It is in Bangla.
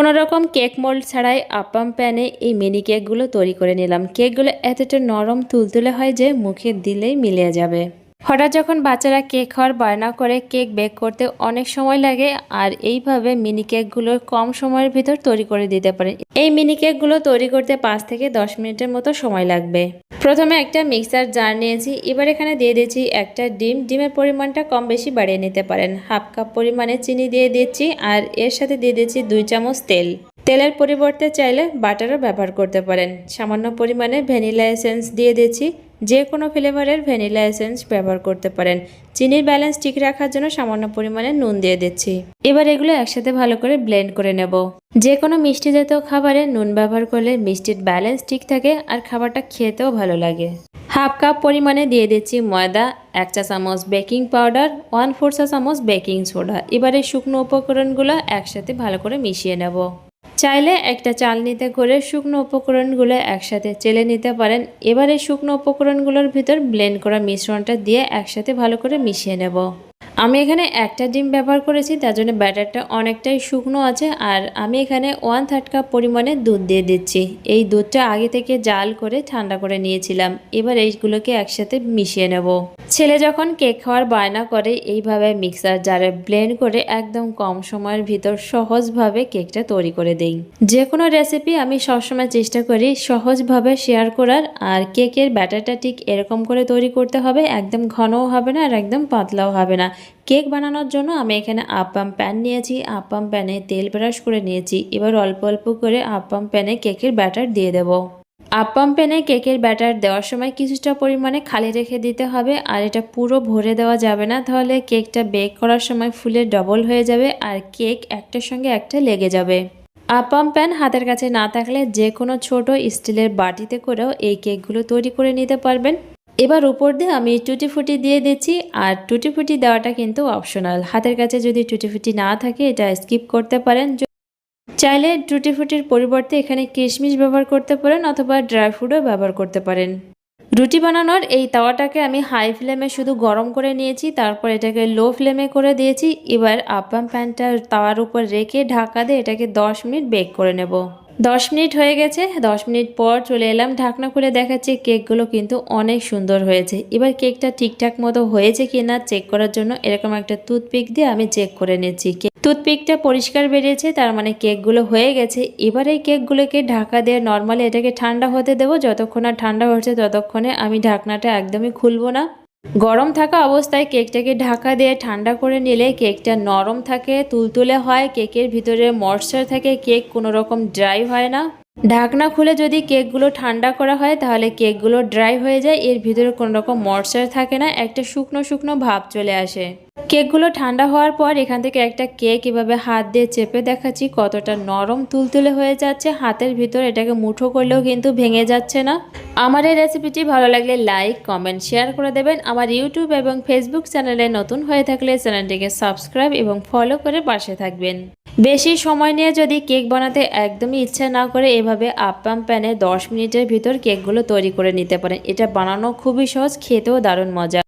কোনো রকম কেক মোল্ড ছাড়াই আপাম প্যানে এই মিনি কেকগুলো তৈরি করে নিলাম। কেকগুলো এতটা নরম তুলতুলে হয় যে মুখে দিলেই মিলে যাবে। হঠাৎ যখন বাচ্চারা কেক খাওয়ার বায়না করে কেক বেক করতে অনেক সময় লাগে, আর এইভাবে মিনি কেকগুলো কম সময়ের ভিতর তৈরি করে দিতে পারেন এই মিনি কেকগুলো তৈরি করতে পাঁচ থেকে দশ মিনিটের মতো সময় লাগবে। প্রথমে একটা মিক্সার জার নিয়েছি, এবার এখানে দিয়ে দিয়েছি একটা ডিম। ডিমের পরিমাণটা কম বেশি বাড়িয়ে নিতে পারেন। হাফ কাপ পরিমাণে চিনি দিয়ে দিচ্ছি, আর এর সাথে দিয়ে দিচ্ছি দুই চামচ তেল। তেলের পরিবর্তে চাইলে বাটারও ব্যবহার করতে পারেন। সামান্য পরিমাণে ভ্যানিলা এসেন্স দিয়ে দিচ্ছি। যে কোনো ফ্লেভারের ভ্যানিলা এসেন্স ব্যবহার করতে পারেন। চিনির ব্যালেন্স ঠিক রাখার জন্য সামান্য পরিমাণে নুন দিয়ে দিচ্ছি। এবার এগুলো একসাথে ভালো করে ব্লেন্ড করে নেব। যে কোনো মিষ্টি জাতীয় খাবারে নুন ব্যবহার করলে মিষ্টির ব্যালেন্স ঠিক থাকে আর খাবারটা খেতেও ভালো লাগে। হাফ কাপ পরিমাণে দিয়ে দিচ্ছি ময়দা, এক চা চামচ বেকিং পাউডার, ওয়ান ফোর চা চামচ বেকিং সোডা। এবার শুকনো উপকরণগুলো একসাথে ভালো করে মিশিয়ে নেব। চাইলে একটা চালনিতে করে শুকনো উপকরণগুলো একসাথে চেলে নিতে পারেন। এবারে শুকনো উপকরণগুলোর ভিতর ব্লেন্ড করা মিশ্রণটা দিয়ে একসাথে ভালো করে মিশিয়ে নেব। আমি এখানে একটা ডিম ব্যবহার করেছি, তার জন্য ব্যাটারটা অনেকটাই শুকনো আছে, আর আমি এখানে ওয়ান থার্ড কাপ পরিমাণে দুধ দিয়ে দিচ্ছি। এই দুধটা আগে থেকে জাল করে ঠান্ডা করে নিয়েছিলাম, এবার এইগুলোকে একসাথে মিশিয়ে নেব। ছেলে যখন কেক খাওয়ার বায়না করে, এইভাবে মিক্সার জারে ব্লেন্ড করে একদম কম সময়ের ভিতর সহজভাবে কেকটা তৈরি করে দিই। যে কোনো রেসিপি আমি সবসময় চেষ্টা করি সহজভাবে শেয়ার করার, আর কেকের ব্যাটারটা ঠিক এরকম করে তৈরি করতে হবে, একদম ঘনও হবে না আর একদম পাতলাও হবে না। কেক বানানোর জন্য আমি এখানে আপাম প্যান নিয়েছি, আপাম প্যানে তেল ব্রাশ করে নিয়েছি। এবার অল্প অল্প করে আপাম প্যানে কেকের ব্যাটার দিয়ে দেবো। আপাম প্যানে কেকের ব্যাটার দেওয়ার সময় কিছুটা পরিমাণে খালি রেখে দিতে হবে আর এটা পুরো ভরে দেওয়া যাবে না, তাহলে কেকটা বেক করার সময় ফুলে ডবল হয়ে যাবে আর কেক একটার সঙ্গে একটা লেগে যাবে। আপাম প্যান হাতের কাছে না থাকলে যে কোনো ছোট স্টিলের বাটিতে করেও এই কেকগুলো তৈরি করে নিতে পারবেন। এবার উপর দিয়ে আমি টুটি ফুটি দিয়ে দিচ্ছি আর টুটি ফুটি দেওয়াটা কিন্তু অপশনাল হাতের কাছে যদি টুটি ফুটি না থাকে, এটা স্কিপ করতে পারেন। চাইলে টুটি ফুটির পরিবর্তে এখানে কিশমিশ ব্যবহার করতে পারেন অথবা ড্রাই ফ্রুটও ব্যবহার করতে পারেন। রুটি বানানোর এই তাওয়াটাকে আমি হাই ফ্লেমে শুধু গরম করে নিয়েছি, তারপর এটাকে লো ফ্লেমে করে দিয়েছি। এবার আপাম প্যানটা তাওয়ার উপর রেখে ঢাকা দিয়ে এটাকে 10 মিনিট বেক করে নেব। দশ মিনিট হয়ে গেছে, দশ মিনিট পর চলে এলাম, ঢাকনা খুলে দেখাচ্ছি, কেকগুলো কিন্তু অনেক সুন্দর হয়েছে। এবার কেকটা ঠিকঠাক মতো হয়েছে কি না চেক করার জন্য এরকম একটা টুথপিক দিয়ে আমি চেক করে নিচ্ছি। টুথপিকটা পরিষ্কার বেরিয়েছে, তার মানে কেকগুলো হয়ে গেছে। এবার এই কেকগুলোকে ঢাকা দিয়ে নর্মালি এটাকে ঠান্ডা হতে দেবো, যতক্ষণ না ঠান্ডা হচ্ছে ততক্ষণে আমি ঢাকনাটা একদমই খুলবো না। গরম থাকা অবস্থায় কেকটাকে ঢাকা দিয়ে ঠান্ডা করে নিলে কেকটা নরম থাকে, তুলতুলে হয়, কেকের ভিতরে ময়শ্চার থাকে, কেক কোনো রকম ড্রাই হয় না। ঢাকনা খুলে যদি কেকগুলো ঠান্ডা করা হয়, তাহলে কেকগুলো ড্রাই হয়ে যায়। এর ভিতরে কোনো রকম ময়শ্চার থাকে না, একটা শুকনো শুকনো ভাব চলে আসে। কেকগুলো ঠান্ডা হওয়ার পর এখান থেকে একটা কেক এভাবে হাত দিয়ে চেপে দেখাচ্ছি, কতটা নরম তুলতুলে হয়ে যাচ্ছে। হাতের ভিতর এটাকে মুঠো করলেও কিন্তু ভেঙে যাচ্ছে না। আমার এই রেসিপিটি ভালো লাগলে লাইক, কমেন্ট, শেয়ার করে দেবেন। আমার ইউটিউব এবং ফেসবুক চ্যানেলে নতুন হয়ে থাকলে চ্যানেলটিকে সাবস্ক্রাইব এবং ফলো করে পাশে থাকবেন। বেশি সময় নিয়ে যদি কেক বানাতে একদমই ইচ্ছা না করে, এভাবে আপাম প্যানে 10 মিনিটের ভিতর কেকগুলো তৈরি করে নিতে পারেন। এটা বানানো খুবই সহজ, খেতেও দারুণ মজা।